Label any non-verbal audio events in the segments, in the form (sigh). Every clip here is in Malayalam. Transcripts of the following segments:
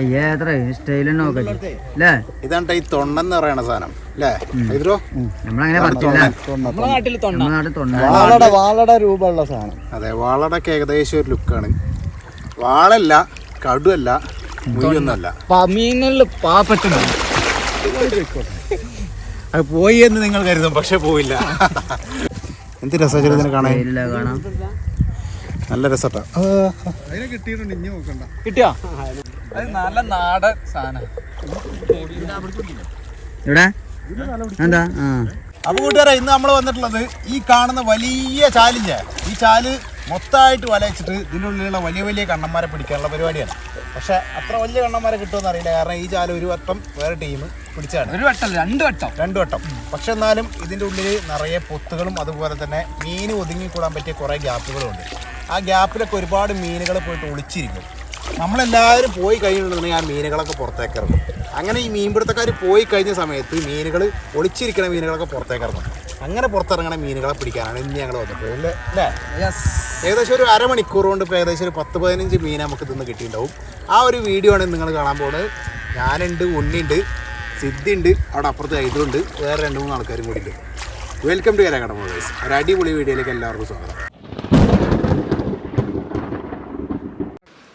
അയ്യേ എത്ര സ്റ്റൈലും നോക്കല്ലേ അല്ലേ ഇതാണ് ഈ തൊണ്ണെന്ന് പറയുന്ന സാധനം. അല്ലേ ഇതിലോ നമ്മളങ്ങനെ പറിച്ചില്ല. നമ്മുടെ നാട്ടിൽ വാളട വാളട രൂപമുള്ള സാധനം. അതെ വാളടക്ക് ഏകദേശം ഒരു ലുക്കാണ്. വാളല്ല കടുവല്ല മുയൊന്നല്ല അത് പോയി എന്ന് നിങ്ങൾ കരുതും പക്ഷെ പോയില്ല എന്ത് രസം കാണാൻ? കാണാം. നല്ല രസട്ടാ. അതിനെ കിട്ടിയിട്ടുണ്ട് ഇനി നോക്കണ്ട. കിട്ടിയോ? അത് നല്ല നാടൻ സാധനം. ഇവിടെ എന്താ? ആ. അപ്പൊ കൂട്ടുകാരെ ഇന്ന് നമ്മൾ വന്നിട്ടുള്ളത് ഈ കാണുന്ന വലിയ ചാലില്ലേ? ഈ ചാൽ മൊത്തമായിട്ട് വലയിച്ചിട്ട് ഇതിനുള്ളിലുള്ള ഉള്ളിലുള്ള വലിയ വലിയ കണ്ണന്മാരെ പിടിക്കാനുള്ള പരിപാടിയാണ്. പക്ഷെ അത്ര വലിയ കണ്ണന്മാരെ കിട്ടുമെന്ന് അറിയില്ല. കാരണം ഈ ചാൽ ഒരു വട്ടം വേറെ ടീം പിടിച്ചാണ് ഒരു വട്ടം രണ്ട് വട്ടം. രണ്ട് വട്ടം. പക്ഷെ എന്നാലും ഇതിന്റെ ഉള്ളിൽ നിറയെ പൊത്തുകളും അതുപോലെ തന്നെ മീൻ ഒതുങ്ങിക്കൂടാൻ പറ്റിയ കുറേ ഗ്യാപ്പുകളും ഉണ്ട് ആ ഗ്യാപ്പിലൊക്കെ ഒരുപാട് മീനുകൾ പോയിട്ട് ഒളിച്ചിരിക്കും. നമ്മളെല്ലാവരും പോയി കഴിഞ്ഞിട്ടുണ്ടെങ്കിൽ ആ മീനുകളൊക്കെ പുറത്തേക്ക് ഇറങ്ങും അങ്ങനെ ഈ മീൻപിടുത്തക്കാർ പോയി കഴിഞ്ഞ സമയത്ത് മീനുകൾ ഒളിച്ചിരിക്കുന്ന മീനുകളൊക്കെ പുറത്തേക്ക് ഇറങ്ങും അങ്ങനെ പുറത്തിറങ്ങണ മീനുകളെ പിടിക്കാനാണ് ഇന്ന് ഞങ്ങൾ വന്നിട്ടുള്ളത് അല്ലേ? ഏകദേശം ഒരു അരമണിക്കൂർ കൊണ്ട് ഇപ്പോൾ ഏകദേശം ഒരു പത്ത് പതിനഞ്ച് മീൻ നമുക്ക് ഇതിന്ന് കിട്ടിയിട്ടുണ്ടാവും. ആ ഒരു വീഡിയോ ആണ് നിങ്ങൾ കാണാൻ പോകുന്നത്. ഞാനുണ്ട് ഉണ്ണിയുണ്ട് സിദ്ധിയുണ്ട് അവിടെ അപ്പുറത്ത് ഇതുണ്ട് വേറെ രണ്ട് മൂന്ന് ആൾക്കാരും കൂടി ഉണ്ട് വെൽക്കം ടു കരകട മൊബൈൽസ് ഒരു അടിപൊളി വീഡിയോയിലേക്ക് എല്ലാവർക്കും സ്വാഗതം.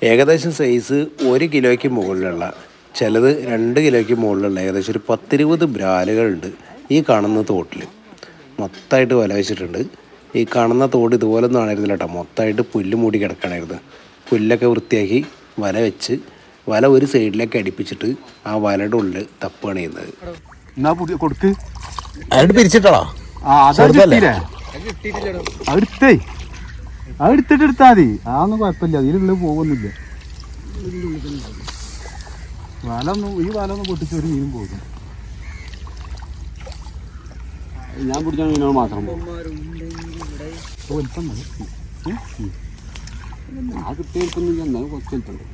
ഏകദേശം സൈസ് ഒരു കിലോയ്ക്ക് മുകളിലുള്ള ചിലത് രണ്ട് കിലോയ്ക്ക് മുകളിലുള്ള ഏകദേശം ഒരു പത്തിരുപത് ബ്രാലുകളുണ്ട് ഈ കാണുന്ന തോട്ടിൽ മൊത്തമായിട്ട് വല വെച്ചിട്ടുണ്ട്. ഈ കാണുന്ന തോട് ഇതുപോലെ ഒന്നും ആണായിരുന്നില്ല കേട്ടോ മൊത്തമായിട്ട് പുല്ല് മൂടി കിടക്കണമായിരുന്നു പുല്ലൊക്കെ വൃത്തിയാക്കി വല വെച്ച് വല ഒരു സൈഡിലേക്ക് അടുപ്പിച്ചിട്ട് ആ വലയുടെ ഉള്ളിൽ തപ്പാണ് ചെയ്യുന്നത്. എന്നാ പുതിയ കൊടുക്ക്. പിരിച്ചിട്ടോ ആ അതാ അത് എടുത്തിട്ട് എടുത്താൽ മതി. അതൊന്നും കുഴപ്പമില്ല. അതിലുള്ള പോകുന്നില്ല. വലൊന്നും ഈ വലൊന്നും പൊട്ടിച്ച് ഒരു മീനും പോകും. ഞാൻ പിടിച്ച മീനുകൾ മാത്രം വലിപ്പം. ആ കിട്ടിയ വലിപ്പൊന്നും എന്നാലും കുറച്ച് വലിപ്പമുണ്ട്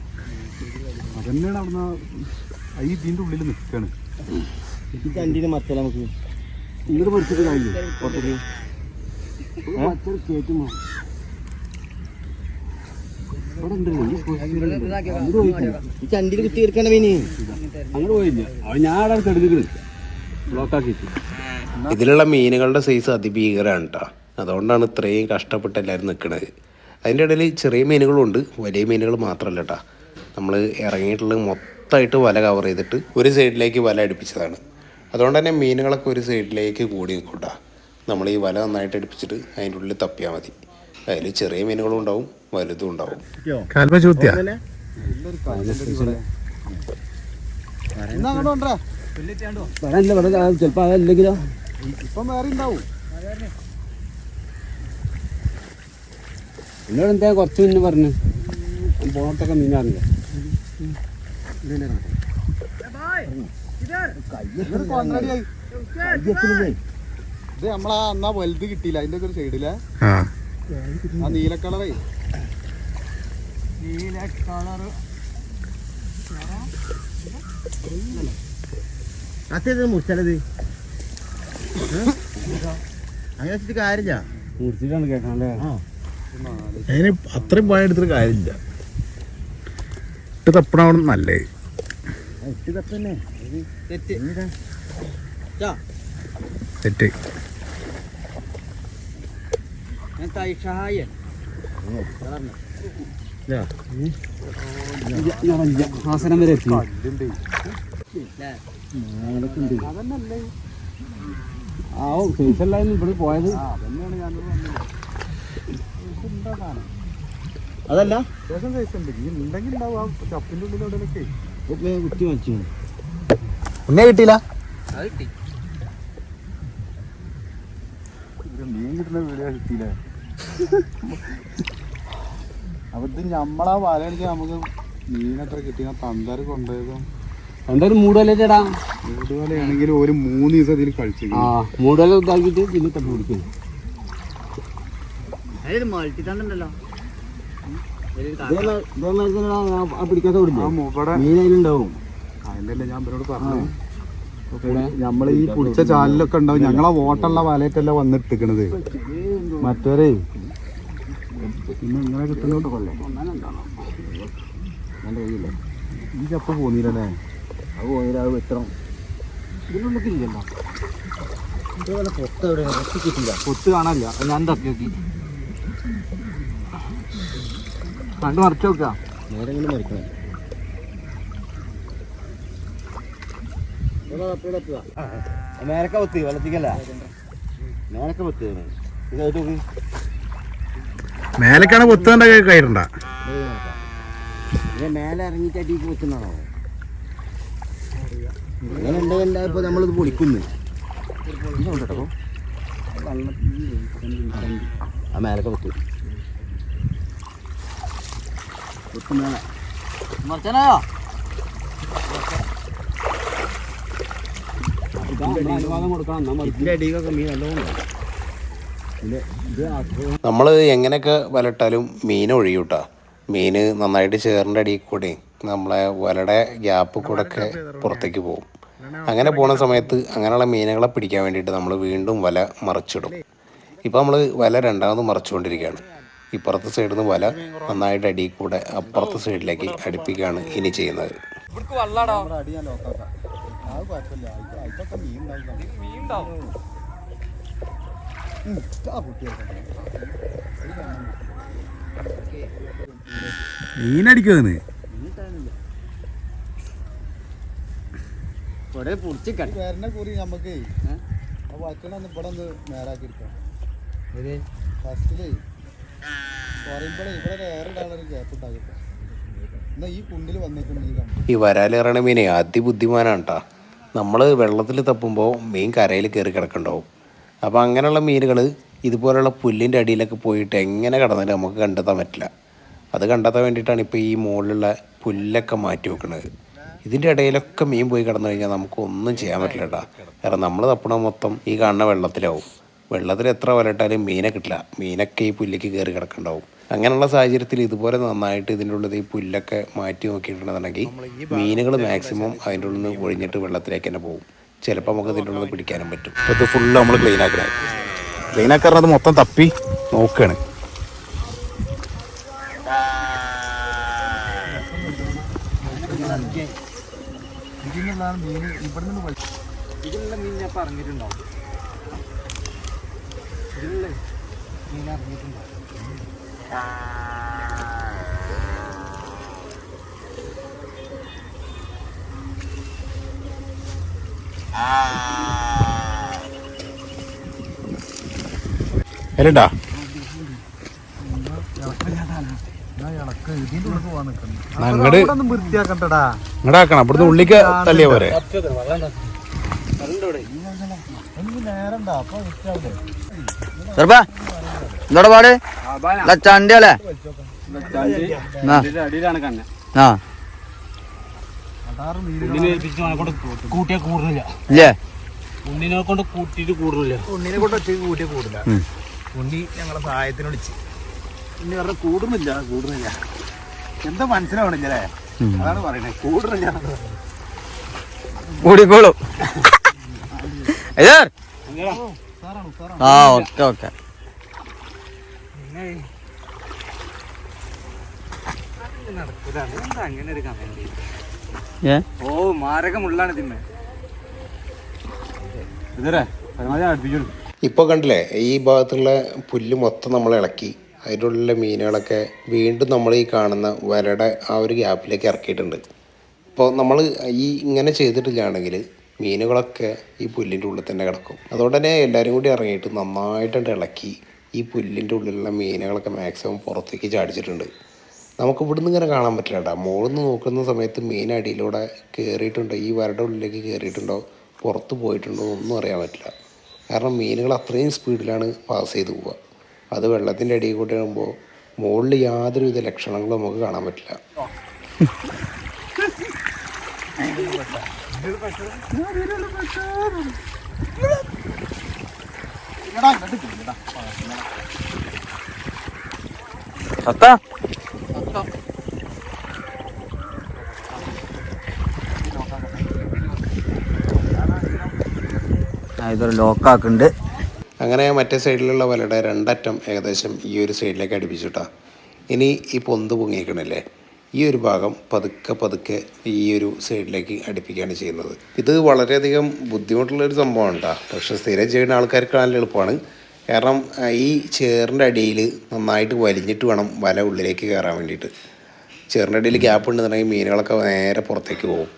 അതന്നെയാണ് അവിടുന്ന് ഈ ഇതിന്റെ ഉള്ളിൽ നിൽക്കാണ്. രണ്ടിന് മത്തല നമുക്ക്. ഇങ്ങോട്ട് പൊടിച്ചിട്ട് കഴിഞ്ഞു പുറത്തേക്ക് മറ്റൊരു ഇവിടെ ഉണ്ട് അങ്ങോട്ട് പോയിട്ടില്ല ഈ ചണ്ടിയിൽ കുത്തി എടുക്കണ മീന് അങ്ങോട്ട് പോയില്ല? അവൻ ഞാൻ അവിടെ ബ്ലോക്കാക്കിയിട്ട് ഇതിലുള്ള മീനുകളുടെ സൈസ് അതിഭീകരമാണ് കേട്ടോ അതുകൊണ്ടാണ് ഇത്രയും കഷ്ടപ്പെട്ട് എല്ലാവരും നിൽക്കുന്നത് അതിന്റെ ഇടയിൽ ചെറിയ മീനുകളുണ്ട്. വലിയ മീനുകൾ മാത്രമല്ല കേട്ടോ നമ്മൾ ഇറങ്ങിയിട്ടുള്ളത് മൊത്തമായിട്ട് വല കവർ ചെയ്തിട്ട് ഒരു സൈഡിലേക്ക് വല അടുപ്പിച്ചതാണ്. അതുകൊണ്ട് തന്നെ മീനുകളൊക്കെ ഒരു സൈഡിലേക്ക് കൂടി നിൽക്കൂട്ടാ നമ്മൾ ഈ വല നന്നായിട്ട് അടുപ്പിച്ചിട്ട് അതിന്റെ ഉള്ളിൽ തപ്പിയാൽ മതി. അതിൽ ചെറിയ മീനുകളും ഉണ്ടാവും വലുതും ഉണ്ടാവും. ചിലപ്പോ അതല്ലെങ്കിലോ ഇപ്പം വേറെ ഉണ്ടാവും. എന്നോട് എന്താ കുറച്ച് മുന്നേ പറഞ്ഞു? ബോട്ടൊക്കെ മീനാറില്ല. ഇത് നമ്മളാ അന്നാ വലുത് കിട്ടിയില്ല അതിന്റെ ഒക്കെ ഒരു സൈഡിലെ. ആ നീല കളറേ. അത്യത് മുറിച്ചത് അങ്ങനെ വെച്ചിട്ട് കാര്യമില്ല. മുറിച്ചിട്ടാണ് കേൾക്കാനല്ലേ അതിന് അത്രയും പോയ എടുത്തിട്ട് കാര്യമില്ല. ഇട്ട് തപ്പണവിടെ നല്ലേ തെറ്റ്. ആസനം വരെ എത്തി. ആ സൈസല്ലായിരുന്നു ഇവിടെ പോയത്. അതല്ല? കുത്തി മച്ചു ഒന്നേ കിട്ടിയില്ല? മീൻ കിട്ടുന്ന വീടുകൾ കിട്ടിയില്ലേ? അപ്പൊ ഇത് നമ്മളാ വലയാണെങ്കിൽ നമുക്ക് മീനത്ര കിട്ടിയ തന്തര് കൊണ്ടുപോയതും. എന്തായാലും മൂടുവല്ലേടാ മൂടുവലയാണെങ്കിൽ ഒരു മൂന്ന് ദിവസം ഇതിൽ കഴിച്ചു ആ മൂടുവല ഇതാക്കിയിട്ട് പിന്നെ തപ്പി പിടിക്കുന്നു മൾട്ടി തണ്ടല്ലോ പിടിക്കാത്ത മീൻ അതിലുണ്ടാവും. അതിന്റെ ഞാൻ ഇവരോട് പറഞ്ഞു. നമ്മൾ ഈ പുടിച്ച ചാലിലൊക്കെ ഉണ്ടാവും ഞങ്ങളെ വോട്ടുള്ള വലയറ്റല്ല വന്നിട്ടിക്കണത് മറ്റവരെ. പിന്നെ ഇങ്ങനെ കിട്ടുന്നോണ്ട് കൊള്ളേ. ഈ ചപ്പ പോന്നില്ലല്ലേ? അത് പോയില്ല അത് വെട്ടണം. ഇതിനുള്ളിൽ ഇല്ലല്ലോ ഇതുപോലെ പൊത്ത് എവിടെ? കിട്ടില്ല കാണാനില്ല. ഞാൻ തപ്പി നോക്കി. കണ്ടു മറിച്ച് നോക്കാം നേരെ ഇങ്ങനെ മറിക്കണം. മേലക്ക പത്ത് വെള്ളത്തിക്കല്ല. മേലക്ക പത്ത് മേലക്കാണ് നോക്ക്. മേലേക്കാണ് പൊത്തേണ്ട കയറണ്ട. മേലെ ഇറങ്ങിയിട്ട് അടിക്ക് പൊത്തുന്നാണോ അങ്ങനെ ഉണ്ടെങ്കിൽ ഇപ്പൊ നമ്മളിത് പൊളിക്കുന്നു. കേട്ടോ ആ മേലക്ക പൊത്ത് മറിച്ചാനായോ അനുവാദം കൊടുക്കണം ഇതിന്റെ അടിക്കൊക്കെ മീൻ നല്ലോണം ഇത് ഇത് അസുഖം നമ്മൾ എങ്ങനെയൊക്കെ വലട്ടാലും മീൻ ഒഴിയൂട്ടാ. മീൻ നന്നായിട്ട് ചേറിന്റെ അടിയിൽ കൂടെ നമ്മളെ വലയുടെ ഗ്യാപ്പ് കൂടെ ഒക്കെ പുറത്തേക്ക് പോകും. അങ്ങനെ പോണ സമയത്ത് അങ്ങനെയുള്ള മീനുകളെ പിടിക്കാൻ വേണ്ടിയിട്ട് നമ്മൾ വീണ്ടും വല മറിച്ചിടും. ഇപ്പോൾ നമ്മൾ വല രണ്ടാമത് മറിച്ചുകൊണ്ടിരിക്കുകയാണ്. ഇപ്പുറത്തെ സൈഡിൽ നിന്ന് വല നന്നായിട്ട് അടിയിൽ കൂടെ അപ്പുറത്തെ സൈഡിലേക്ക് അടുപ്പിക്കുകയാണ് ഇനി ചെയ്യുന്നത്. അത് കുഴപ്പമില്ല അതിപ്പൊക്കെ മീൻ ഉണ്ടാവും. മീൻ ഉണ്ടാവും മീനടിക്കുന്നത് കുറെ പൊടിച്ചിക്കാൻ വരണ കുറി നമുക്ക് ആ വറ്റണൊന്ന് ഇവിടെ ഒന്ന് നേരാക്കി എടുക്കാം ഫസ്റ്റിലേ പറയുമ്പോഴേ ഇവിടെ ഗ്യാപ്പ് എന്നാ ഈ കുണ്ടിൽ വന്നിട്ടുണ്ട് ഈ കമ്പി. ഈ വരാലേറണ മീനെ അതിബുദ്ധിമാനാണ് കേട്ടോ നമ്മൾ വെള്ളത്തിൽ തപ്പുമ്പോൾ മീൻ കരയിൽ കയറി കിടക്കുന്നുണ്ടാവും അപ്പോൾ അങ്ങനെയുള്ള മീനുകൾ ഇതുപോലെയുള്ള പുല്ലിന്റെ അടിയിലൊക്കെ പോയിട്ട് എങ്ങനെ കിടന്നിട്ട് നമുക്ക് കണ്ടെത്താൻ പറ്റില്ല. അത് കണ്ടെത്താൻ വേണ്ടിയിട്ടാണ് ഇപ്പോൾ ഈ മുകളിലുള്ള പുല്ലൊക്കെ മാറ്റി വെക്കുന്നത് ഇതിന്റെ ഇടയിലൊക്കെ മീൻ പോയി കിടന്നു കഴിഞ്ഞാൽ നമുക്ക് ഒന്നും ചെയ്യാൻ പറ്റില്ല കേട്ടോ കാരണം നമ്മൾ തപ്പണ മൊത്തം ഈ കാണുന്ന വെള്ളത്തിലാവും. വെള്ളത്തിൽ എത്ര വരട്ടാലും മീനെ കിട്ടില്ല. മീനൊക്കെ ഈ പുല്ലിക്ക് കയറി കിടക്കുന്നുണ്ടാവും അങ്ങനെയുള്ള സാഹചര്യത്തിൽ ഇതുപോലെ നന്നായിട്ട് ഇതിന്റെ ഉള്ളത് ഈ പുല്ലൊക്കെ മാറ്റി നോക്കിയിട്ടുണ്ടെന്നുണ്ടെങ്കിൽ മീനുകൾ മാക്സിമം അതിന്റെ ഉള്ളിൽ നിന്ന് ഒഴിഞ്ഞിട്ട് വെള്ളത്തിലേക്ക് തന്നെ പോകും. ചിലപ്പോൾ നമുക്ക് ഇതിന്റെ ഉള്ളിൽ പിടിക്കാനും പറ്റും. ഇത് ഫുള്ള് നമ്മൾ ക്ലീൻ ആക്കണേ. ക്ലീൻ ആക്കാറത് മൊത്തം തപ്പി നോക്കുകയാണ് ഇതിനുള്ള മീൻ ഞാൻ പറഞ്ഞിട്ടുണ്ടാവും. ഇതിലുള്ള മീൻ അറിഞ്ഞിട്ടുണ്ടാവും വൃത്തിയാക്കണ്ടടാ ഇങ്ങടാക്കണം. ഇവിടുന്ന് ഉള്ളിക്ക് തള്ളിയ പോരെ. ചെറുപ്പാ എന്തോടെ പാട്? അടിയിലാണ് കണ്ണ. ആ. കൂട്ടിയാ കൂടുന്നില്ല. ഇല്ലേ? ഉണ്ണിനെ കൊണ്ട് കൂട്ടിയിട്ട് കൂടുന്നില്ല. ഉണ്ണിനെ കൊണ്ട് ഒറ്റ കൂട്ടിയ കൂടില്ല ഉണ്ണി ഞങ്ങളെ സഹായത്തിന് വിളിച്ച്. ഉണ്ണി പറഞ്ഞ കൂടുന്നില്ല കൂടുന്നില്ല. എന്താ മനസ്സിലാവണില്ലേ അതാണ് പറയണേ. കൂടുന്നില്ല. കൂടിക്കോളൂ ആ ഓക്കെ ഓക്കെ. ഏ? ഓ മാരകമുള്ളാണ് ഇതിന്മേ ഇതേ പരമാവധി അടുപ്പിച്ചു ഇപ്പോൾ കണ്ടില്ലേ ഈ ഭാഗത്തുള്ള പുല്ല് മൊത്തം നമ്മൾ ഇളക്കി. അതിന്റെ ഉള്ളിലെ മീനുകളൊക്കെ വീണ്ടും നമ്മൾ ഈ കാണുന്ന വരയുടെ ആ ഒരു ഗ്യാപ്പിലേക്ക് ഇറക്കിയിട്ടുണ്ട്. ഇപ്പോൾ നമ്മൾ ഈ ഇങ്ങനെ ചെയ്തിട്ടില്ലാണെങ്കിൽ മീനുകളൊക്കെ ഈ പുല്ലിന്റെ ഉള്ളിൽ തന്നെ കിടക്കും. അതുകൊണ്ട് തന്നെ എല്ലാവരും കൂടി ഇറങ്ങിയിട്ട് നന്നായിട്ടുണ്ട് ഇളക്കി ഈ പുല്ലിന്റെ ഉള്ളിലുള്ള മീനുകളൊക്കെ മാക്സിമം പുറത്തേക്ക് ചാടിച്ചിട്ടുണ്ട്. നമുക്ക് ഇവിടുന്ന് ഇങ്ങനെ കാണാൻ പറ്റില്ല കേട്ടോ. മുകളിൽ നിന്ന് നോക്കുന്ന സമയത്ത് മീൻ അടിയിലൂടെ കയറിയിട്ടുണ്ടോ ഈ വരയുടെ ഉള്ളിലേക്ക് കയറിയിട്ടുണ്ടോ പുറത്ത് പോയിട്ടുണ്ടോ? ഒന്നും അറിയാൻ പറ്റില്ല. കാരണം മീനുകൾ അത്രയും സ്പീഡിലാണ് പാസ് ചെയ്ത് പോവുക. അത് വെള്ളത്തിന്റെ അടിയിൽ കൂടെ ആകുമ്പോൾ മുകളിൽ യാതൊരുവിധ ലക്ഷണങ്ങളും നമുക്ക് കാണാൻ പറ്റില്ല. (laughs) സത്താ? ഇതൊരു ലോക്കാക്കുണ്ട് അങ്ങനെ മറ്റേ സൈഡിലുള്ള വലയുടെ രണ്ടറ്റം ഏകദേശം ഈ ഒരു സൈഡിലേക്ക് അടുപ്പിച്ചിട്ടാ ഇനി ഈ പൊന്ത് പൊങ്ങിക്കണില്ലേ ഈ ഒരു ഭാഗം പതുക്കെ പതുക്കെ ഈ ഒരു സൈഡിലേക്ക് അടുപ്പിക്കുകയാണ് ചെയ്യുന്നത്. ഇത് വളരെയധികം ബുദ്ധിമുട്ടുള്ളൊരു സംഭവമാണ് കേട്ടോ പക്ഷേ സ്ഥിരം ചെയ്യുന്ന ആൾക്കാർക്ക് നല്ല എളുപ്പമാണ്. കാരണം ഈ ചേറിന്റെ അടിയിൽ നന്നായിട്ട് വലിഞ്ഞിട്ട് വേണം വല ഉള്ളിലേക്ക് കയറാൻ വേണ്ടിയിട്ട്. ചേറിന്റെ അടിയിൽ ഗ്യാപ്പ് ഉണ്ടെന്നുണ്ടെങ്കിൽ മീനുകളൊക്കെ നേരെ പുറത്തേക്ക് പോകും.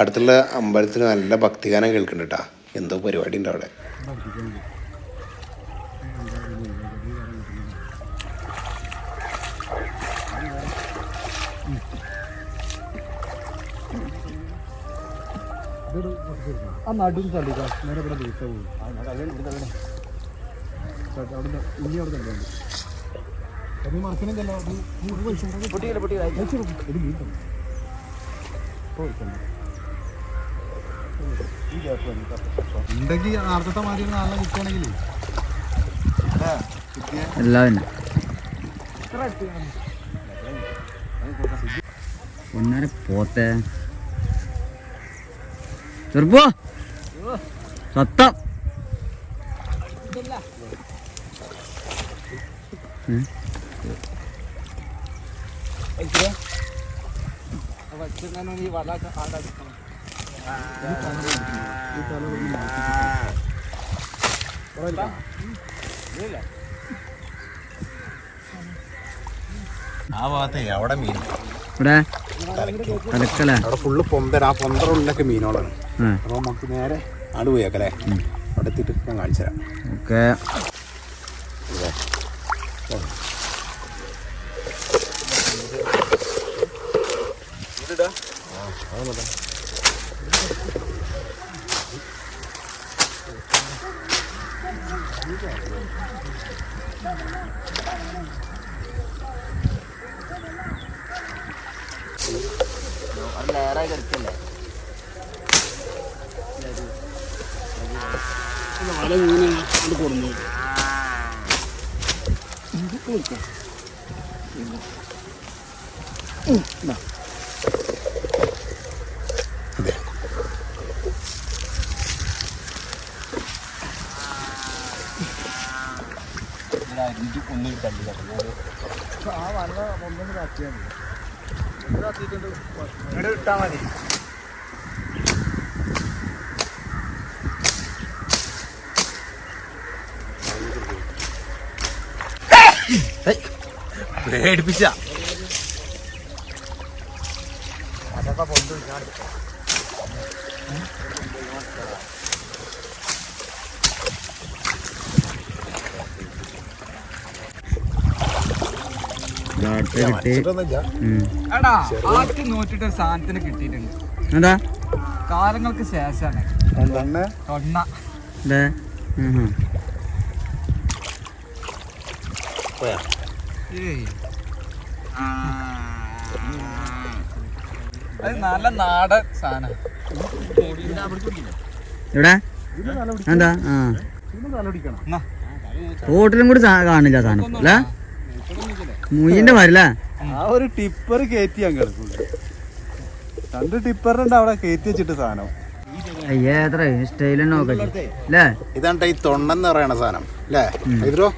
അടുത്തുള്ള അമ്പലത്തിൽ നല്ല ഭക്തിഗാനം കേൾക്കുന്നുണ്ട് കേട്ടോ എന്തോ പരിപാടി ഉണ്ടോ അവിടെ ആ നടും തള്ളിക്കാം. നേരെ ഇവിടെ ദിവസം പോകും അവിടെ ഇനി അവിടെ തന്നെ അത് മറക്കണില്ലല്ലോ അത് നൂറ് പൈസ ഒരു മീൻ തന്നു. ഇപ്പൊ വിളിക്കണ്ട. ഉണ്ടെങ്കിൽ നേരത്തെ മാതിരി നാളെ കിട്ടുകയാണെങ്കിലേ എല്ലാവരും. ഒന്നര പോത്തെ. ചെറുപ്പോ? സത്തം. ആ ഭാഗത്തെ അവിടെ മീൻ. ഇവിടെ? തലക്കല അവിടെ ഫുള്ള് പൊന്തര ആ പൊന്തറുള്ളിലൊക്കെ മീനുകളാണ്. ആ അപ്പോൾ നമുക്ക് നേരെ ആട് പോയേക്കല്ലേ അവിടെ എത്തിയിട്ട് ഞാൻ കാണിച്ചു തരാം. ഓക്കെ. ഇട്ടാൽ വല്ല പേടിപ്പിച്ച അതൊക്കെ പൊന്തു കിട്ടി ഇതൊന്നുമില്ല ഇട്ടാൽ എടാ ആദ്യം നോറ്റിട്ട് സാധനത്തിന് കിട്ടിയിട്ടുണ്ട്? എന്താ? കാലങ്ങൾക്ക് ശേഷമാണ് തൊണ്ണ. പോയാ. അത് നല്ല നാടൻ സാധനം. എവിടെ? എന്താ? ആ. റോട്ടിലും കൂടി കാണില്ല സാധനം. അല്ലേ? മുയിന്റെ വരില്ല? ആ ഒരു ടിപ്പർ കയറ്റി അങ്ങ് രണ്ട് ടിപ്പറിന്റെ അവിടെ കയറ്റി വെച്ചിട്ട് സാധനം. അയ്യേ എത്ര സ്റ്റൈൽ നോക്കല്ലേ അല്ലേ ഇതാണ് ഈ തൊണ്ണെന്ന് പറയണ സാധനം അല്ലേ ഇതിലോ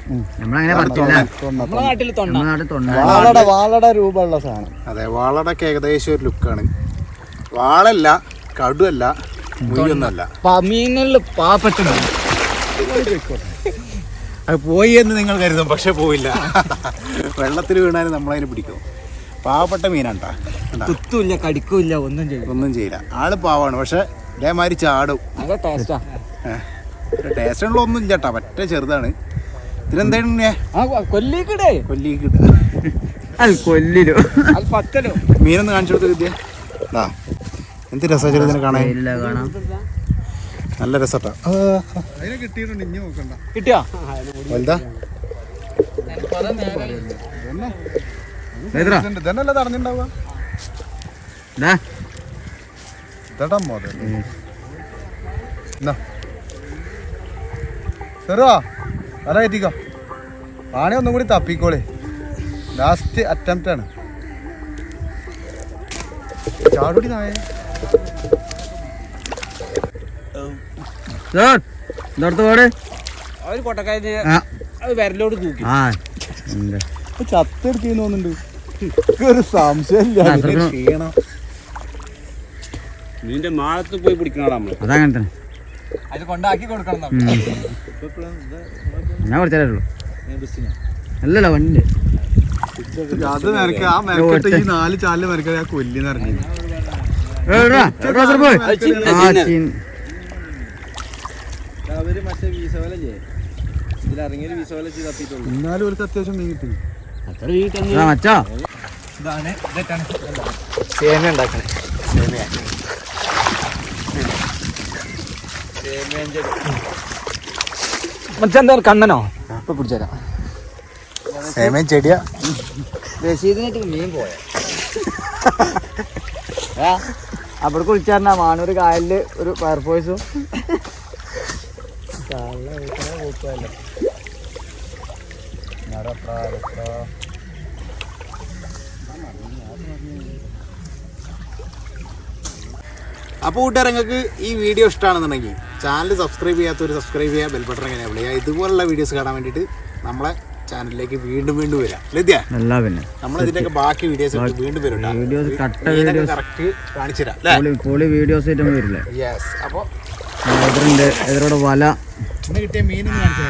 നമ്മളങ്ങനെ പറിച്ചില്ല നമ്മുടെ നാട്ടിൽ തൊണ്ണ നമ്മുടെ നാട്ടിൽ തൊണ്ട വാളട വാളട രൂപമുള്ള സാധനം. അതെ വാളടക്ക് ഏകദേശം ഒരു ലുക്കാണ്. വാളല്ല കടുവല്ല മുയൊന്നല്ല മീനുകളിൽ. അത് പോയി എന്ന് നിങ്ങൾ കരുതും പക്ഷെ പോയില്ല വെള്ളത്തിൽ വീണാലും നമ്മളതിനെ പിടിക്കും. പാവപ്പെട്ട മീനാണ്ടാ? കുത്തുമില്ല കടിക്കൂല്ല ഒന്നും ചെയ്യും ഒന്നും ചെയ്യില്ല. ആൾ പാവാണ് പക്ഷെ ഇതേമാതിരി ചാടും. നല്ല ടേസ്റ്റാ ഉള്ള ഒന്നും ഇല്ല കേട്ടോ പറ്റ ചെറുതാണ്. ഇതിനെന്താണ് കൊല്ലിക്കിടേ. കൊല്ലിലോ. പത്തലോ. മീനൊന്ന് കാണിച്ചു കൊടുത്ത് കിട്ടിയ ആ എന്ത് രസം ഇതിനെ കാണാൻ. സ്റ്റൈലില്ല കാണാം. നല്ല രസട്ടാ. കിട്ടിയോ? വലുതാ? ഇതെത്ര? ഇതന്നല്ല തടഞ്ഞിണ്ടാവുക? ഇതാ ഇതടാ മുതൽ എന്നാ അതാ കയറ്റിക്കോ. ആണെ ഒന്നും കൂടി തപ്പിക്കോളേ. ലാസ്റ്റ് അറ്റംപ്റ്റ് ആണ്. ചാടുടി നായ. ഇതടുത്ത് പാട്. അവർ കൊട്ടക്കാരി വിരലോട് തൂക്കി. ചത്തെടുക്കുന്നു തോന്നുന്നുണ്ട്. ഒരു സംശയമില്ല. ക്ഷീണം. നിന്റെ മാളത്ത് പോയി പിടിക്കണടാ നമ്മൾ. അതങ്ങനെ തന്നെ. അത് കൊണ്ടാക്കി കൊടുക്കണം. ഞാൻ കുറച്ചേരുള്ളൂ അല്ലല്ല വണ്ടി അത് മെനക്ക ആ മെനക്കെട്ട് ഈ നാല് ചാലിൽ മെനക്ക ആ കൊല്ലി നിറഞ്ഞു അവർ മറ്റേ വീസവലല്ലേ ഇതിലിറങ്ങിയൊരു വീസവല ചെയ്ത് തപ്പിട്ടുള്ളൂ എന്നാലും ഒരു അത്യാവശ്യം മീൻ കിട്ടി. അത്ര മച്ചാ. ഇതാണ് ഇതൊക്കെയാണ്. സേന ഉണ്ടാക്കണേ. മച്ചാ കണ്ണനോ? ഇപ്പൊ പിടിച്ചേരാം. സേമയും ചെടിയാ. രസീദിനായിട്ട് മീൻ പോയ? (laughs) അവിടെ കുളിച്ചാറിനാ മാണൂർ കായലിൽ ഒരു ഫയർഫോഴ്സും അപ്പോൾ കൂട്ടുകാരങ്ങൾക്ക് ഈ വീഡിയോ ഇഷ്ടമാണെന്നുണ്ടെങ്കിൽ ചാനൽ സബ്സ്ക്രൈബ് ചെയ്യാത്തവർ സബ്സ്ക്രൈബ് ചെയ്യുക ബെൽ ബട്ടൺ എങ്ങനെ വിളിക്കുക. ഇതുപോലുള്ള വീഡിയോസ് കാണാൻ വേണ്ടിയിട്ട് നമ്മളെ ചാനലിലേക്ക് വീണ്ടും വീണ്ടും വരാം ലദ്യ പിന്നെ. നമ്മൾ ഇതിന്റെയൊക്കെ ബാക്കി വീഡിയോസ് വീണ്ടും വരും വീഡിയോസ് കട്ട വീഡിയോസ് കറക്റ്റ് കാണിച്ചു തരാം പൊളി വീഡിയോസ് ആയിട്ട് വരില്ലേ? യെസ് അപ്പോൾ എതിരുണ്ട് എതിരോടെ വല. ഇന്ന് കിട്ടിയ മീനൊന്ന് കാണിച്ചു